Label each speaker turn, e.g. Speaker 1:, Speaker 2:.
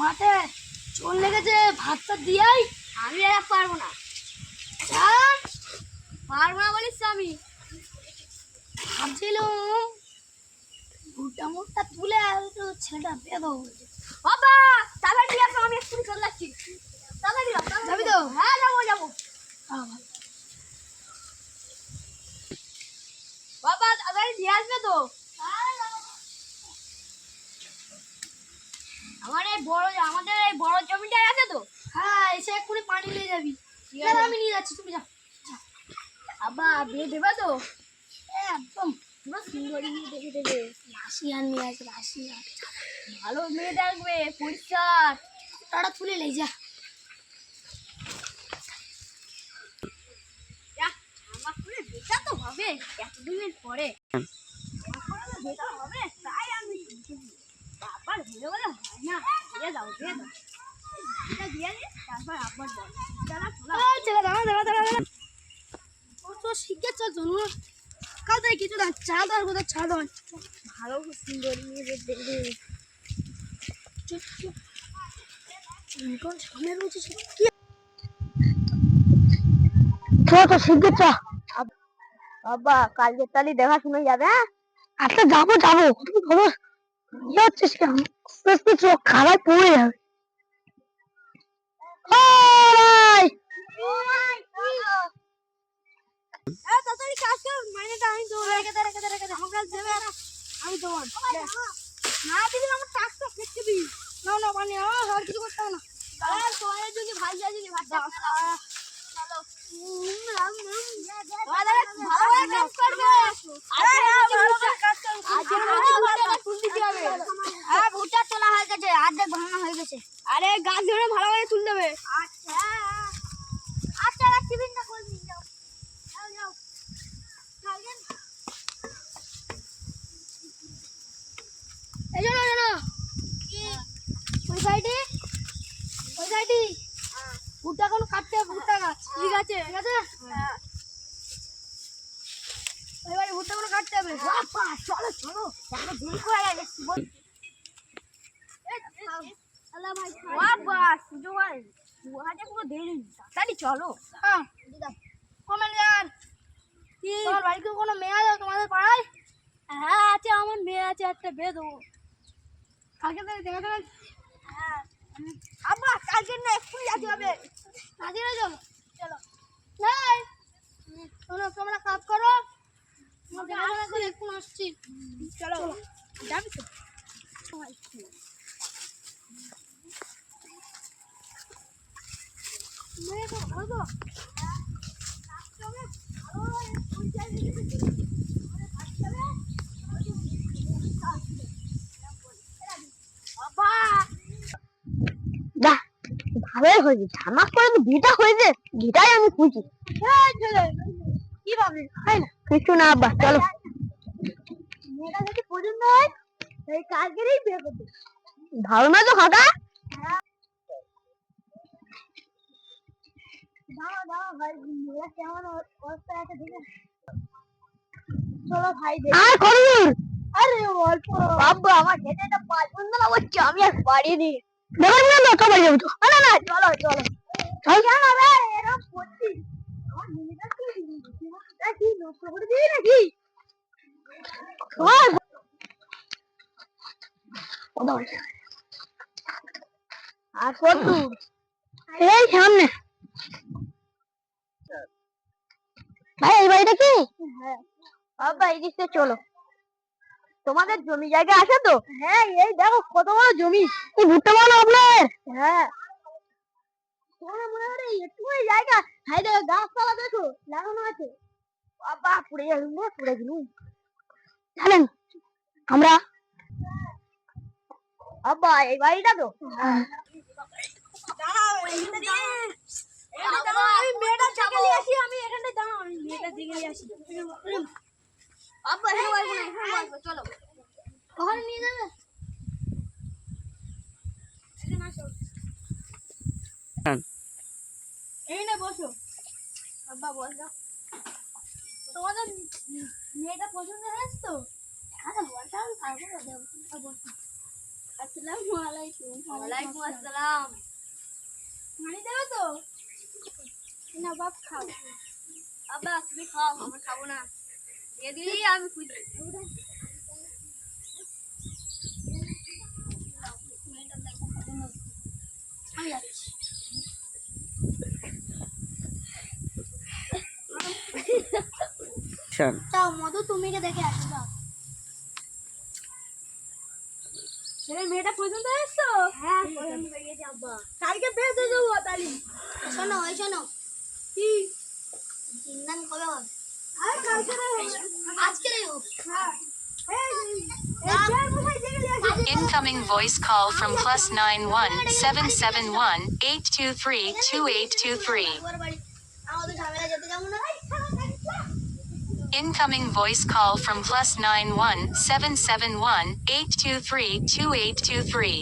Speaker 1: মাঠে চোর লেগেছে ভাতটা দিয়াই
Speaker 2: আমি আর পারব না। পারব না বলিস আমি।
Speaker 1: ভাবছিলাম ভুট্টা মুটটা তুলে তো ছেলেটা বেদো
Speaker 2: বাবা নিয়ে আসো আমি এক্ষুনি চলে যাচ্ছি। তাড়াতাড়ি যাও,
Speaker 1: যাবি তো?
Speaker 2: হ্যাঁ যাব যাব। বাবা তাড়াতাড়ি দিয়ে আসবে তো। আমার এই বড় আমাদের এই বড় জমিটা আছে তো?
Speaker 1: হ্যাঁ এসে এক্ষুনি পানি নিয়ে যাবি। আমি নিয়ে যাচ্ছি তুমি যাও।
Speaker 2: আব্বা বিয়ে দেবে তো?
Speaker 1: একদম।
Speaker 2: পুরো সুন্দরী দেখে দেবে।
Speaker 1: রাশিয়ান নিয়ে আছে রাশিয়ান
Speaker 2: ভালো মেয়ে দেখবে পরিষ্কার।
Speaker 1: টাটা তুলে লে যা।
Speaker 2: আমার করে বেটা তো হবে এতদিনের পরে। আমার বেটা হবে।
Speaker 1: কিছু না চা দেওয়ার কথা চা দেওয়ার
Speaker 2: ভালো সুন্দরী
Speaker 1: কি শিখে
Speaker 2: বাবা কালকে তালি দেখাশুনো যাবে হ্যাঁ
Speaker 1: আচ্ছা যাব যাব। তুমি ভালো হচ্ছে সে আস্তে আস্তে চোখ খারাপ পড়ে যাবে। ভাই
Speaker 2: না দিদি আমার টাকটা ফেটকে দিই
Speaker 1: না না পানি আর কিছু করতে না।
Speaker 2: আর তোমাদের যদি ভাই যাই ভাত চলো ভালোভাবে কাজ করবে
Speaker 1: হ্যাঁ ভুট্টা তোলা হয়ে গেছে অর্ধেক ভাঙা হয়ে গেছে
Speaker 2: আরে গাছ ধরে ভালোভাবে তুল দেবে।
Speaker 1: আচ্ছা। আচ্ছা টিফিনটা করে নিয়ে যাও যাও যাও এই জন্য জানো ওই সাইডে? ওই সাইডে? ভুট্টা কোন কাটতে হবে ভুট্টা গাছ।
Speaker 2: ঠিক আছে?
Speaker 1: ঠিক আছে? এবারে ভুট্টা কাটতে হবে। বাবা চলো চলো। এখন দেরি করে গেছে বল।
Speaker 2: চলো।
Speaker 1: হ্যাঁ। তোমার বাড়িতে কোনো মেয়ে আছে তোমাদের পাড়ায়?
Speaker 2: হ্যাঁ আছে আমার মেয়ে আছে একটা বিয়ে দেবো
Speaker 1: কালকে থেকে দেখা দেবেন
Speaker 2: হ্যাঁ। আব্বা কালকে না এক্ষুনি যেতে হবে।
Speaker 1: কাজে না চলো। চলো। শোনো তোমরা কাজ করো। এখন আসছি।
Speaker 2: চলো। যাবি তো
Speaker 1: মেয়ে তো ভালো তো
Speaker 2: বাবা
Speaker 1: যা ভালোই হয়েছে। করে তো বিটা হয়েছে বিটাই আমি খুঁজি। কি ভাবলি? হয় না? কিছু না আব্বা চলো। মেয়েটা যদি পছন্দ হয় সেই কালকেরই বিয়ে করবে ভালো না তো কাকা দাঁড়াও দাঁড়াও ভাই মেয়েরা কেমন অবস্থায় আছে দেখে। চলো ভাই আর করুন আরে অল্প। বাবা আমার যেতে তো পছন্দ না হচ্ছে আমি আর পারিনি। দেখুন না না সবাই যাব তো না না চলো চলো। চল। কেন রে এরকম করছিস? আমার কি? করে নাকি? আর কত? এই সামনে। ভাই এই বাড়িটা কি? হ্যাঁ। বাবা এই দিকতে চলো। তোমাদের জমি জায়গা আছে তো? হ্যাঁ এই দেখো কত বড় জমি। এই ভুট্টা বলো আপনার? হ্যাঁ। তোমার মনে হয় একটুখানি জায়গা? দেখো গাছপালা দেখো লাগানো আছে। বাবা পুড়ে যাবে পুড়ে গেল জানেন আমরা আব্বা এই বাড়িটা তো?
Speaker 2: দিকে মেয়েটা
Speaker 1: পছন্দ হয়েছে তো আসসালামু আলাইকুম।
Speaker 2: ওয়ালাইকুম আসসালাম মানে দেবো তো না বাপ খাও আব্বা তুমি খাও আমি খাব না। দিয়ে দিলি আমি খুঁজি মধু তুমি কে দেখে আসো যাও। ছেলে মেয়েটা পর্যন্ত এসছো? হ্যাঁ পর্যন্ত কালকে যাব তালি শোনো ওই শোনো। কি? দিনদান কবে হবে আরে কালকে আজকে রে হোক হ্যাঁ
Speaker 3: Incoming voice call from plus nine one seven seven one eight two three two eight two three.
Speaker 2: আমাদের ঝামেলা যেতে যাবো না
Speaker 3: Incoming voice call from plus nine one seven seven one eight two three two eight two three.